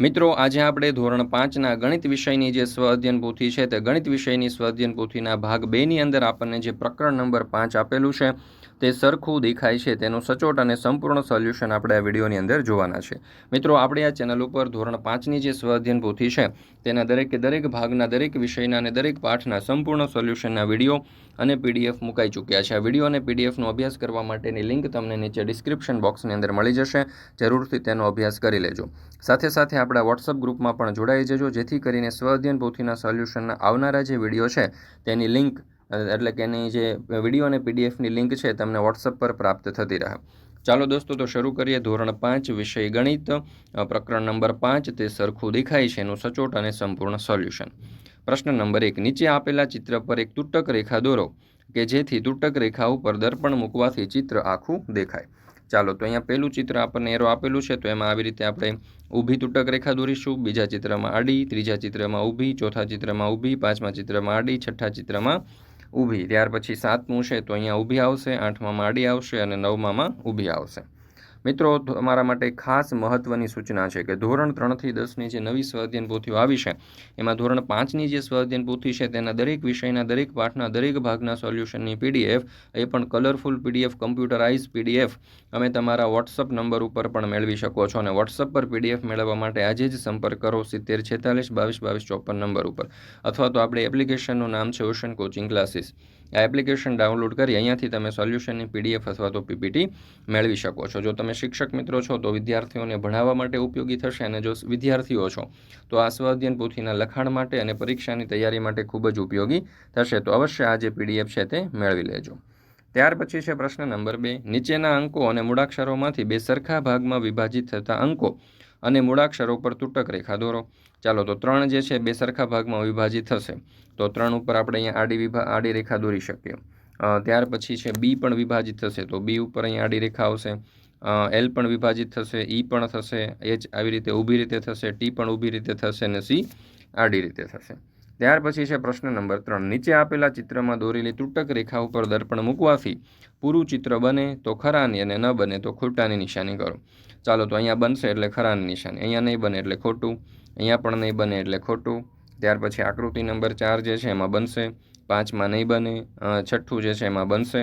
મિત્રો, આજે આપણે ધોરણ પાંચના ગણિત વિષયની જે સ્વ અધ્યયન પોથી છે તે ગણિત વિષયની સ્વ અધ્યયન પોથીના ભાગ બેની અંદર આપણને જે પ્રકરણ નંબર પાંચ આપેલું છે, તે સરખું દેખાય છે. તેનું સચોટ અને સંપૂર્ણ સોલ્યુશન આપણે આ વિડીયોની અંદર જોવાના છે. મિત્રો, આપણે આ ચેનલ ઉપર ધોરણ પાંચની જે સ્વ અધ્યયન પોથી છે, તેના દરેકે દરેક ભાગના દરેક વિષયના અને દરેક પાઠના સંપૂર્ણ સોલ્યુશનના વીડિયો અને પીડીએફ મુકાઈ ચૂક્યા છે. આ વીડિયો અને પીડીએફનો અભ્યાસ કરવા માટેની લિંક તમને નીચે ડિસ્ક્રિપ્શન બોક્સની અંદર મળી જશે. જરૂરથી તેનો અભ્યાસ કરી લેજો. સાથે સાથે આપણા વોટ્સઅપ ગ્રુપમાં પણ જોડાઈ જજો. જેથી કરીને સ્વ અધ્યયન પોથીના સોલ્યુશનના આવનારા જે વીડિયો છે, તેની લિંક એટલે કે એની જે વીડિયો અને પીડીએફની લિંક છે, તમને વોટ્સઅપ પર પ્રાપ્ત થતી રહે. ચાલો દોસ્તો, તો શરૂ કરીએ. ધોરણ પાંચ, વિષય ગણિત. પ્રકરણ નંબર પાંચ, તે સરખું દેખાય છે. એનું સચોટ અને સંપૂર્ણ સોલ્યુશન. પ્રશ્ન નંબર એક, નીચે આપેલા ચિત્ર પર એક તૂટક રેખા દોરો, કે જેથી તૂટક રેખા ઉપર દર્પણ મૂકવાથી ચિત્ર આખું દેખાય. ચાલો, તો અહીંયા પહેલું ચિત્ર આપણને એરો આપેલું છે, તો એમાં આવી રીતે આપણે ઊભી તૂટક રેખા દોરીશું, બીજા ચિત્રમાં આડી, ત્રીજા ચિત્રમાં ઊભી, ચોથા ચિત્રમાં ઊભી, પાંચમા ચિત્રમાં આડી, છઠ્ઠા ચિત્રમાં ઊભી. ત્યાર પછી સાતમું છે, તો અહીંયા ઊભી આવશે, આઠમામાં આડી આવશે અને નવમામાં ઊભી આવશે. મિત્રો મારા માટે ખાસ મહત્ત્વની સૂચના છે કે ધોરણ ત્રણથી દસની જે નવી સ્વઅધ્યયન પોથીઓ આવી છે, એમાં ધોરણ પાંચની જે સ્વઅધ્યયન પોથી છે, તેના દરેક વિષયના, દરેક પાઠના, દરેક ભાગના સોલ્યુશનની પીડીએફ, એ પણ કલરફુલ પીડીએફ કમ્પ્યુટરાઇઝ પીડીએફ, અમે તમારા વોટ્સઅપ નંબર ઉપર પણ મેળવી શકો છો અને વોટ્સઅપ પર પીડીએફ મેળવવા માટે આજે જ સંપર્ક કરો સિત્તેર છેતાલીસ બાવીસ બાવીસ ચોપન નંબર ઉપર. અથવા તો આપણે એપ્લિકેશનનું નામ છે ઓશન કોચિંગ ક્લાસીસ. આ એપ્લિકેશન ડાઉનલોડ કરી અહીંયાથી તમે સોલ્યુશનની પીડીએફ અથવા તો પીપીટી મેળવી શકો છો. જો તમે શિક્ષક મિત્રો છો તો વિદ્યાર્થીઓને ભણાવવા માટે ઉપયોગી થશે અને જો વિદ્યાર્થીઓ છો તો આ સ્વાધ્યન પોથીના લખાણ માટે અને પરીક્ષાની તૈયારી માટે ખૂબ જ ઉપયોગી થશે. તો અવશ્ય આ જે પીડીએફ છે તે મેળવી લેજો. ત્યાર પછી છે પ્રશ્ન નંબર બે. નીચેના અંકો અને મૂળાક્ષરોમાંથી બે સરખા ભાગમાં વિભાજિત થતા અંકો અને મૂળાક્ષરો પર તૂટક રેખા દોરો. ચાલો તો ત્રણ જે છે, બે સરખા ભાગમાં વિભાજિત થશે. તો ત્રણ ઉપર આપણે અહીંયા આડી વિભા, આડી રેખા દોરી શકીએ. ત્યાર પછી છે, બી પણ વિભાજિત થશે. તો બી ઉપર અહીંયા આડી રેખા આવશે. એલ પણ વિભાજિત થશે, ઈ પણ થશે, એચ આવી રીતે ઊભી રીતે થશે, ટી પણ ઊભી રીતે થશે અને સી આડી રીતે થશે. ત્યાર પછી છે પ્રશ્ન નંબર ત્રણ. નીચે આપેલા ચિત્રમાં દોરેલી તૂટક રેખા ઉપર દર્પણ મૂકવાથી પૂરું ચિત્ર બને તો ખરાની અને ન બને તો ખોટાની નિશાની કરો. ચાલો તો અહીંયા બનશે એટલે ખરાની નિશાની. અહીંયા નહીં બને એટલે ખોટું. અહીંયા પણ નહીં બને એટલે ખોટું. ત્યાર પછી આકૃતિ નંબર ચાર જે છે એમાં બનશે. પાંચમાં નહીં બને. છઠ્ઠું જે છે એમાં બનશે.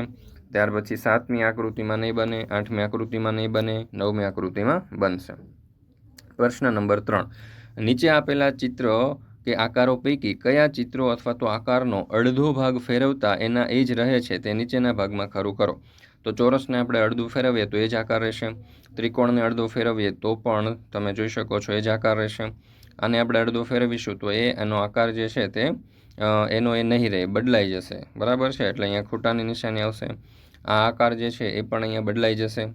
ત્યાર પછી સાતમી આકૃતિમાં નહીં બને. આઠમી આકૃતિમાં નહીં બને. નવમી આકૃતિમાં બનશે. પ્રશ્ન નંબર ત્રણ. નીચે આપેલા ચિત્ર કે આકારો પૈકી કયા ચિત્રો અથવા તો આકારનો અડધો ભાગ ફેરવતા એના એ જ રહે છે તે નીચેના ભાગમાં ખરું કરો. તો ચોરસને આપણે અડધું ફેરવીએ તો એ જ આકાર રહેશે. ત્રિકોણને અડધો ફેરવીએ તો પણ તમે જોઈ શકો છો એ જ આકાર રહેશે. આને આપણે અડધો ફેરવીશું તો એ એનો આકાર જે છે તે એનો એ નહીં રહે, બદલાઈ જશે. બરાબર છે? એટલે અહીંયા ખોટાની નિશાની આવશે. આ આકાર જે છે એ પણ અહીંયા બદલાઈ જશે.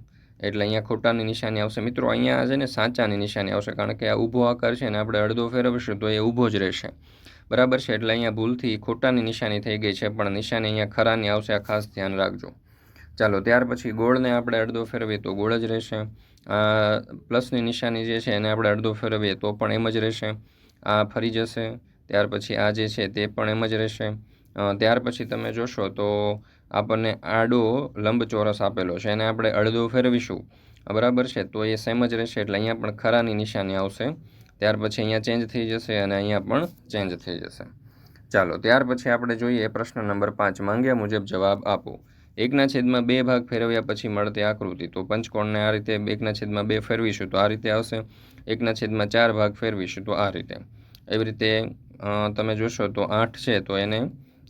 એટલે અહીંયા ખોટાની નિશાની આવશે. મિત્રો, અહીંયા છે ને સાચાની નિશાની આવશે, કારણ કે આ ઊભો આકાર છે ને આપણે અડધો ફેરવીશું તો એ ઊભો જ રહેશે. બરાબર છે? એટલે અહીંયા ભૂલથી ખોટાની નિશાની થઈ ગઈ છે, પણ નિશાની અહીંયા ખરાની આવશે, આ ખાસ ધ્યાન રાખજો. ચાલો, ત્યાર પછી ગોળને આપણે અડધો ફેરવીએ તો ગોળ જ રહેશે. પ્લસની નિશાની જે છે એને આપણે અડધો ફેરવીએ તો પણ એમ જ રહેશે. આ ફરી જશે. ત્યાર પછી આ જે છે તે પણ એમ જ રહેશે. ત્યાર પછી તમે જોશો તો આપણને આડો લંબચોરસ આપેલો છે એને આપણે અડધો ફેરવીશું. બરાબર છે? તો એ સેમ જ રહેશે, એટલે અહીંયા પણ ખરાની નિશાની આવશે. ત્યાર પછી અહીંયા ચેન્જ થઈ જશે અને અહીંયા પણ ચેન્જ થઈ જશે. ચાલો, ત્યાર પછી આપણે જોઈએ પ્રશ્ન નંબર પાંચ, માંગ્યા મુજબ જવાબ આપો. એકના છેદમાં બે ભાગ ફેરવ્યા પછી મળતી આકૃતિ. તો પંચકોણને આ રીતે એકના છેદમાં બે ફેરવીશું તો આ રીતે આવશે. એકના છેદમાં ચાર ભાગ ફેરવીશું તો આ રીતે. એવી રીતે તમે જોશો તો આઠ છે, તો એને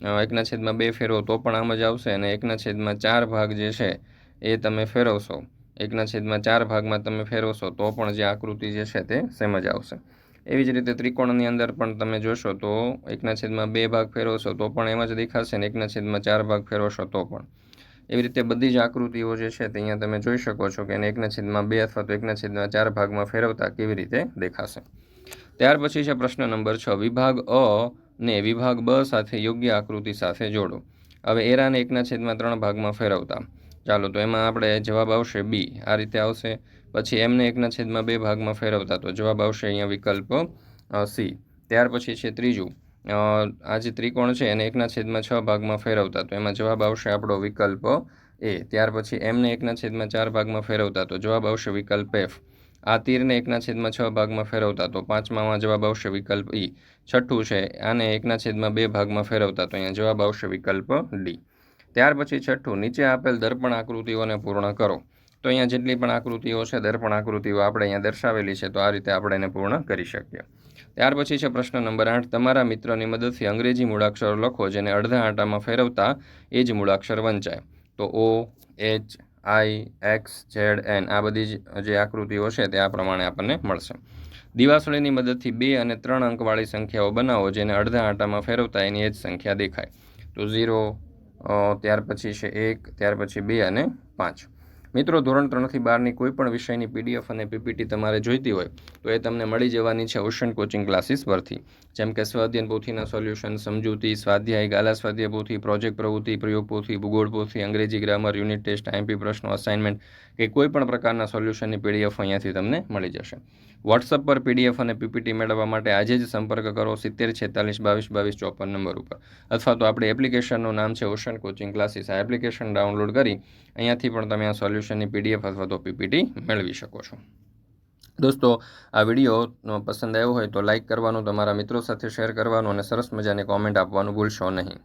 એકના છેદમાં બે ફેરવો તો પણ આમ જ આવશે અને એકના છેદમાં ચાર ભાગ જે છે એ તમે ફેરવશો. એકના છેદમાં ચાર ભાગમાં તમે ફેરવશો તો પણ જે આકૃતિ જે છે તે સેમ જ આવશે. એવી જ રીતે ત્રિકોણની અંદર પણ તમે જોશો તો એકના છેદમાં બે ભાગ ફેરવશો તો પણ એમ જ દેખાશે અને એકના છેદમાં ચાર ભાગ ફેરવશો તો પણ. એવી રીતે બધી જ આકૃતિઓ જે છે તે અહીંયા તમે જોઈ શકો છો કે એને એકના છેદમાં બે અથવા તો એકના છેદમાં ચાર ભાગમાં ફેરવતા કેવી રીતે દેખાશે. ત્યાર પછી છે પ્રશ્ન નંબર છ. વિભાગ અ ને વિભાગ બ સાથે યોગ્ય આકૃતિ સાથે જોડો. હવે એરાને એકના છેદમાં ત્રણ ભાગમાં ફેરવતા. ચાલો તો એમાં આપણે જવાબ આવશે બી. આ રીતે આવશે. પછી એમને એકના છેદમાં બે ભાગમાં ફેરવતા. તો જવાબ આવશે અહીંયા વિકલ્પ સી. ત્યાર પછી છે ત્રીજું. આ જે ત્રિકોણ છે એને એકના છેદમાં છ ભાગમાં ફેરવતા. તો એમાં જવાબ આવશે આપણો વિકલ્પ એ. ત્યાર પછી એમને એકના છેદમાં ચાર ભાગમાં ફેરવતા. તો જવાબ આવશે વિકલ્પ એફ. આ તીરને એકના છેદમાં છ ભાગમાં ફેરવતા તો પાંચમામાં જવાબ આવશે વિકલ્પ ઈ. છઠ્ઠું છે, આને એકના છેદમાં બે ભાગમાં ફેરવતા તો અહીંયા જવાબ આવશે વિકલ્પ ડી. ત્યાર પછી છઠ્ઠું, નીચે આપેલ દર્પણ આકૃતિઓને પૂર્ણ કરો. તો અહીંયા જેટલી પણ આકૃતિઓ છે, દર્પણ આકૃતિઓ આપણે અહીંયા દર્શાવેલી છે, તો આ રીતે આપણે એને પૂર્ણ કરી શકીએ. ત્યાર પછી છે પ્રશ્ન નંબર આઠ, તમારા મિત્રની મદદથી અંગ્રેજી મૂળાક્ષરો લખો, જેને અડધા આંટામાં ફેરવતા એ જ મૂળાક્ષર વંચાય. તો O, H I, X, Z, N આ બધી જ આકૃતિઓ છે તે આ પ્રમાણે આપણને મળશે. દિવાસળીની મદદથી બે અને ત્રણ અંકવાળી સંખ્યાઓ બનાવો જેને અડધા આંટામાં ફેરવતા એની એ જ સંખ્યા દેખાય. તો ઝીરો ત્યાર પછી છે એક, ત્યાર પછી બે અને પાંચ. મિત્રો, ધોરણ ત્રણથી બારની કોઈ પણ વિષયની પીડીએફ અને પીપીટી તમારે જોઈતી હોય, તો એ તમને મળી જવાની છે ઓશન કોચિંગ ક્લાસીસ પરથી. જેમ કે સ્વાધ્યન પોથીના સોલ્યુશન સમજૂતી, સ્વાધ્યાય, ગાલા સ્વાધ્યાય પોથી પ્રોજેક્ટ પ્રવૃત્તિ, પ્રયોગ પોથી, ભૂગોળ પોથી, અંગ્રેજી ગ્રામર યુનિટ ટેસ્ટ આઈએમપી પ્રશ્નો અસાઇનમેન્ટ કે કોઈ પણ પ્રકારના સોલ્યુશનની પીડીએફ અહીંયાથી તમને મળી જશે. વોટ્સઅપ પર પીડીએફ અને પીપીટી મેળવવા માટે આજે જ સંપર્ક કરો સિત્તેર છેતાલીસ બાવીસ બાવીસ ચોપન નંબર ઉપર. અથવા તો આપણી એપ્લિકેશનનું નામ છે ઓશન કોચિંગ ક્લાસીસ આ એપ્લિકેશન ડાઉનલોડ કરી અહીંયાથી પણ તમે આ સોલ્યુશનની પીડીએફ અથવા તો પીપીટી મેળવી શકો છો. દોસ્તો, આ વીડિયો પસંદ આવ્યો હોય તો લાઇક કરવાનું, તમારા મિત્રો સાથે શેર કરવાનું અને સરસ મજાની કોમેન્ટ આપવાનું ભૂલશો નહીં.